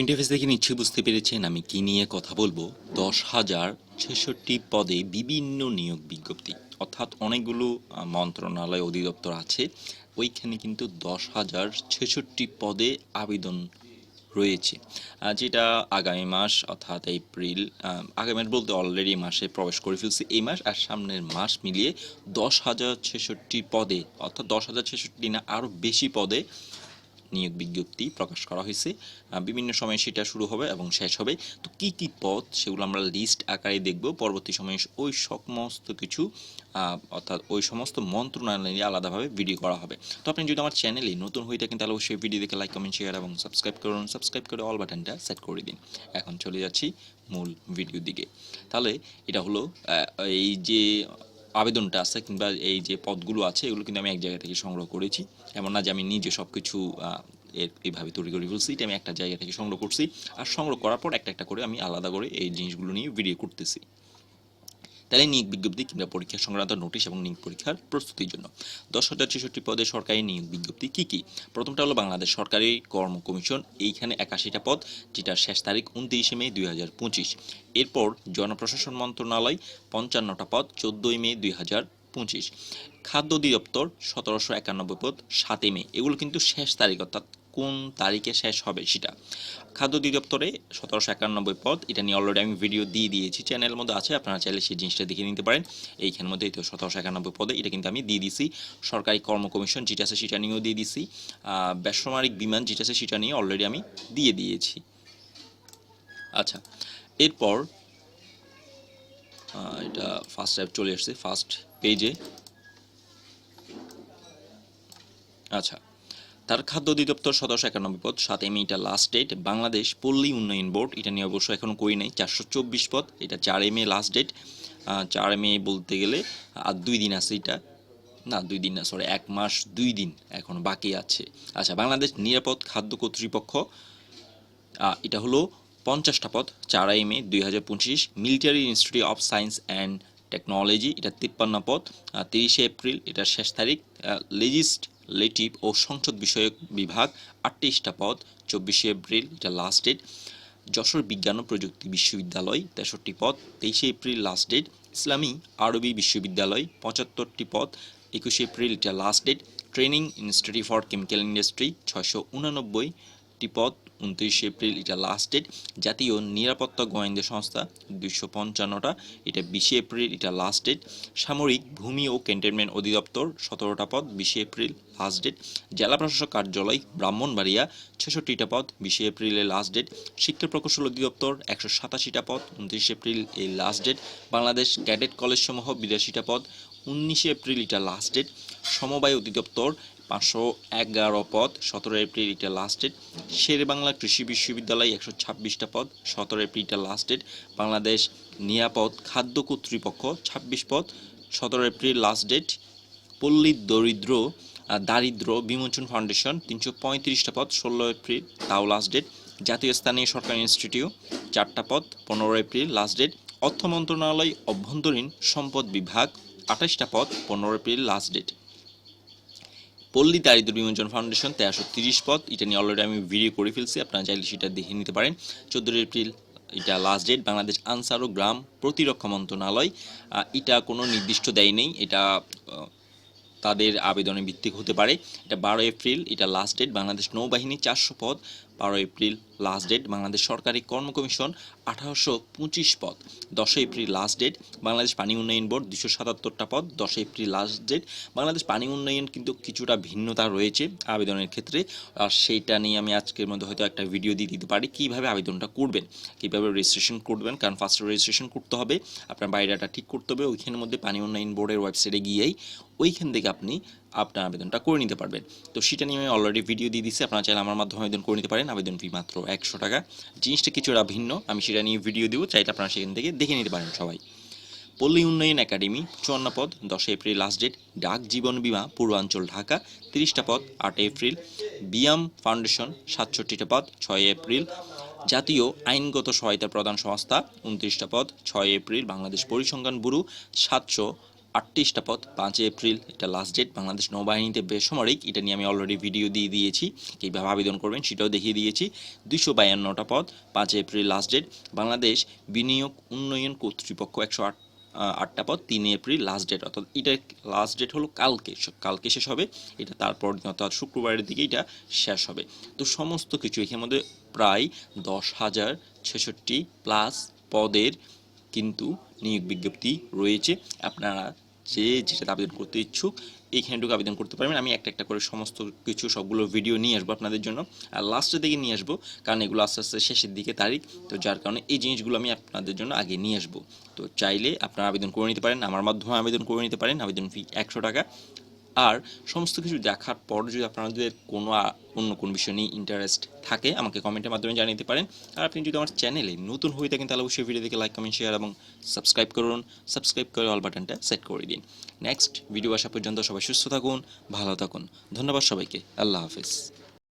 Interface দেখে নিশ্চয়ই বুঝতে পেরেছেন? আমি কি নিয়ে কথা বলব? দশ হাজার ছেষট্টি পদে বিভিন্ন নিয়োগ বিজ্ঞপ্তি। অর্থাৎ অনেকগুলো মন্ত্রণালয় অধিদপ্তর আছে। ওইখানে কিন্তু দশ হাজার ছেষট্টি পদে আবেদন রয়েছে। যেটা আগামী মাস, অর্থাৎ এপ্রিল আগামী বলতে অলরেডি মাসে প্রবেশ করে ফেলছে। এই মাস আর সামনের মাস মিলিয়ে দশ হাজার ছেষট্টি পদে, অর্থাৎ দশ হাজার ছেষট্টি না আরও বেশি পদে নিয়োগ বিজ্ঞপ্তি প্রকাশ করা হয়েছে। বিভিন্ন সময়ে সেটা শুরু হবে এবং শেষ হবে। তো কি কি পদ সেগুলো আমরা লিস্ট আকারে দেখব। পরবর্তী সময়ে ওই সমস্ত কিছু অর্থাৎ ওই সমস্ত মন্ত্রণালয় নিয়ে আলাদাভাবে ভিডিও করা হবে। তো আপনি যদি আমার চ্যানেলে নতুন হয়ে থাকেন, তাহলে অবশ্যই ভিডিও দেখে লাইক কমেন্ট শেয়ার এবং সাবস্ক্রাইব করুন। সাবস্ক্রাইব করে অল বাটনটা সেট করে দিন। এখন চলে যাচ্ছি মূল ভিডিওর দিকে। তাহলে এটা হলো এই যে আবেদনটা আছে কিংবা এই যে পদগুলো আছে, এগুলো কিন্তু আমি এক জায়গা থেকে সংগ্রহ করেছি। এমন না যে আমি নিজে সব কিছু এর এইভাবে তৈরি করে ফেলছি, এটা আমি একটা জায়গা থেকে সংগ্রহ করছি। আর সংগ্রহ করার পর একটা একটা করে আমি আলাদা করে এই জিনিসগুলো নিয়ে ভিডিও করতেছি। তাহলে নিয়োগ বিজ্ঞপ্তি কিংবা পরীক্ষা সংক্রান্ত নোটিশ এবং নিয়োগ পরীক্ষার প্রস্তুতির জন্য। দশ হাজার ছেষট্টি পদে সরকারি নিয়োগ বিজ্ঞপ্তি কী কী? প্রথমটা হলো বাংলাদেশ সরকারি কর্ম কমিশন, এইখানে একাশিটা পদ, যেটার শেষ তারিখ উনত্রিশে মে দুই হাজার পঁচিশ। এরপর জনপ্রশাসন মন্ত্রণালয়, পঞ্চান্নটা পদ, চোদ্দোই মে দুই হাজার পঁচিশ। খাদ্য অধিদপ্তর, সতেরোশো একানব্বই পদ, সাতই মে। এগুলো কিন্তু শেষ তারিখ, অর্থাৎ কোন তারিখে শেষ হবে সেটা। খাদ্য অধিদপ্তরে সতেরোশো একানব্বই পদ, এটা নিয়ে অলরেডি আমি ভিডিও দিয়ে দিয়েছি। চ্যানেলের মধ্যে আছে, আপনারা চাইলে সেই জিনিসটা দেখে নিতে পারেন। এইখানের মধ্যে তো সতেরোশো একানব্বই পদে, এটা কিন্তু আমি দিয়ে দিছি। সরকারি কর্ম কমিশন যেটা আছে সেটা নিয়েও দিয়ে দিছি। বেসামরিক বিমান যেটা আছে সেটা নিয়ে অলরেডি আমি দিয়ে দিয়েছি। আচ্ছা এরপর এটা ফার্স্ট অ্যাপ চলে আসছে ফার্স্ট পেজে আচ্ছা তার খাদ্য অধিদপ্তর সতেরোশো একানব্বই পদ, সাত এম এটা লাস্ট ডেট বাংলাদেশ পল্লী উন্নয়ন বোর্ড, এটা নিয়ে অবশ্য এখনও করি নাই, চারশো চব্বিশ পদ, এটা চার এম এ লাস্ট ডেট চার এম এ বলতে গেলে, আর দুই দিন আছে এটা, না দুই দিন না সরি এক মাস দুই দিন এখন বাকি আছে। আচ্ছা বাংলাদেশ নিরাপদ খাদ্য কর্তৃপক্ষ এটা হলো পঞ্চাশটা পদ চারাই মে দুই হাজার পঁচিশ military institute of science and technology এটা তিপ্পান্ন পদ তিরিশে এপ্রিল, এটার শেষ তারিখ লেজিসলেটিভ ও সংসদ বিষয়ক বিভাগ আটত্রিশটা পদ, চব্বিশে এপ্রিল, এটা লাস্ট ডেট যশোর বিজ্ঞান ও প্রযুক্তি বিশ্ববিদ্যালয় তেষট্টি পদ, তেইশে এপ্রিল লাস্ট ডেট ইসলামী আরবি বিশ্ববিদ্যালয় পঁচাত্তরটি পদ, একুশে এপ্রিল এটা last date training institute for chemical industry ছয়শো উনানব্বইটি পদ উনত্রিশে এপ্রিল, এটা লাস্ট ডেট জাতীয় নিরাপত্তা গোয়েন্দা সংস্থা, দুইশো পঞ্চান্নটা। এটা বিশে এপ্রিল, এটা লাস্ট ডেট সামরিক, ভূমি ও ক্যান্টনমেন্ট অধিদপ্তর, সতেরোটা পদ, বিশে এপ্রিল লাস্ট ডেট জেলা প্রশাসক কার্যালয়, ব্রাহ্মণবাড়িয়া, ছেষট্টিটা পদ, বিশে এপ্রিলে লাস্ট ডেট শিক্ষা প্রকৌশল অধিদপ্তর, একশো সাতাশিটা পদ, উনত্রিশে এপ্রিল এই last date Bangladesh cadet college সমূহ বিরাশিটা পদ উনিশে এপ্রিল এটা লাস্ট ডেট সমবায় অধিদপ্তর পাঁচশো এগারো পদ সতেরো এপ্রিল এটা লাস্ট ডেট শের বাংলা কৃষি বিশ্ববিদ্যালয় একশো ছাব্বিশটা পদ সতেরো এপ্রিল এটা লাস্ট ডেট বাংলাদেশ নিরাপদ খাদ্য কর্তৃপক্ষ ছাব্বিশ পদ সতেরো এপ্রিল লাস্ট ডেট পল্লী দরিদ্র দারিদ্র বিমোচন ফাউন্ডেশন তিনশো পঁয়ত্রিশটা পদ, ষোলো এপ্রিল তাও লাস্ট ডেট জাতীয় স্থানীয় সরকারি ইনস্টিটিউট চারটা পদ, পনেরো এপ্রিল লাস্ট ডেট অর্থ মন্ত্রণালয় অভ্যন্তরীণ সম্পদ বিভাগ আঠাশটা পদ, পনেরো এপ্রিল লাস্ট ডেট পল্লী দারিদ্র বিমোচন ফাউন্ডেশন তেরোশো তিরিশ পদ। এটা নিয়ে অলরেডি আমি ভিডিও করে ফেলছি, আপনারা চাইলে সেটা দেখে নিতে পারেন। চোদ্দোই এপ্রিল, এটা লাস্ট ডেট বাংলাদেশ আনসার ও গ্রাম প্রতিরক্ষা মন্ত্রণালয়। এটা কোনো নির্দিষ্ট দেয় নেই, এটা তাদের আবেদনে ভিত্তিক হতে পারে। এটা বারো এপ্রিল, এটা লাস্ট ডেট বাংলাদেশ নৌবাহিনী চারশো পদ। বারো এপ্রিল লাস্ট ডেট বাংলাদেশ সরকারি কর্ম কমিশন, আঠারোশো পঁচিশ পদ। দশই এপ্রিল লাস্ট ডেট বাংলাদেশ পানি উন্নয়ন বোর্ড দুশো সাতাত্তরটা পদ। দশই এপ্রিল লাস্ট ডেট বাংলাদেশ পানি উন্নয়ন কিন্তু কিছুটা ভিন্নতা রয়েছে আবেদনের ক্ষেত্রে। আর সেইটা নিয়ে আমি আজকের মধ্যে হয়তো একটা ভিডিও দিয়ে দিতে পারি, কীভাবে আবেদনটা করবেন, কীভাবে রেজিস্ট্রেশন করবেন, কারণ ফার্স্ট রেজিস্ট্রেশন করতে হবে, আপনার বাইরেটা ঠিক করতে হবে, ওইখানের মধ্যে পানি উন্নয়ন বোর্ডের ওয়েবসাইটে গিয়েই ওইখান থেকে আপনি আপনার আবেদনটা করে নিতে পারবেন। তো সেটা নিয়ে আমি অলরেডি ভিডিও দিয়ে দিচ্ছি আপনারা চাইলে আমার মাধ্যমে আবেদন করে নিতে পারেন। আবেদন ফি মাত্র একশো টাকা। জিনিসটা কিছুটা ভিন্ন, আমি সেটা নিয়ে ভিডিও দিব, চাইলে আপনারা সেখান থেকে দেখে নিতে পারেন সবাই। পল্লী উন্নয়ন একাডেমি, চুয়ান্ন পদ দশই এপ্রিল লাস্ট ডেট ডাক জীবন বিমা, পূর্বাঞ্চল ঢাকা, তিরিশটা পদ, আট এপ্রিল। বিয়াম ফাউন্ডেশন, সাতষট্টিটা পদ, ছয় এপ্রিল। জাতীয় আইনগত সহায়তা প্রদান সংস্থা, উনত্রিশটা পদ, ছয় এপ্রিল। বাংলাদেশ পরিসংখ্যান ব্যুরো, সাতশো আটত্রিশটা পদ পাঁচই এপ্রিল এটা লাস্ট ডেট বাংলাদেশ নৌবাহিনীতে বেসামরিক, এটা নিয়ে আমি অলরেডি ভিডিও দিয়ে দিয়েছি, কীভাবে আবেদন করবেন সেটাও দেখিয়ে দিয়েছি। দুইশো বায়ান্নটা পদ পাঁচই এপ্রিল লাস্ট ডেট বাংলাদেশ বিনিয়োগ উন্নয়ন কর্তৃপক্ষ একশো আট আটটা পদ তিন এপ্রিল লাস্ট ডেট অর্থাৎ এটা লাস্ট ডেট হলো কালকে কালকে শেষ হবে, এটা তারপর অর্থাৎ শুক্রবারের দিকে এটা শেষ হবে। তো সমস্ত কিছু এখানের মধ্যে প্রায় দশ হাজার ছেষট্টি প্লাস পদের কিন্তু নিয়োগ বিজ্ঞপ্তি রয়েছে, আপনারা যে যেটাতে আবেদন করতে ইচ্ছুক এইখানেটুকু আবেদন করতে পারবেন। আমি একটা একটা করে সমস্ত কিছু সবগুলো ভিডিও নিয়ে আসব আপনাদের জন্য। আর লাস্টের দিকে নিয়ে আসব, কারণ এগুলো আস্তে আস্তে শেষের দিকে তারিখ। তো যার কারণে এই জিনিসগুলো আমি আপনাদের জন্য আগে নিয়ে আসব। তো চাইলে আপনারা আবেদন করে নিতে পারেন, আমার মাধ্যমে আবেদন করে নিতে পারেন। আবেদন ফি একশো টাকা। আর সমস্ত কিছু দেখার পর যদি আপনাদের কোনো অন্য কোনো বিষয় নিয়ে ইন্টারেস্ট থাকে, আমাকে কমেন্টের মাধ্যমে জানিয়ে দিতে পারেন। আর আপনি যদি আমার চ্যানেলে নতুন হয়ে থাকেন, তাহলে অবশ্যই ভিডিও দেখে লাইক কমেন্ট শেয়ার এবং সাবস্ক্রাইব করুন। সাবস্ক্রাইব করে অল বাটনটা সেট করে দিন। নেক্সট ভিডিও আসা পর্যন্ত সবাই সুস্থ থাকুন, ভালো থাকুন। ধন্যবাদ সবাইকে। আল্লাহ হাফিজ।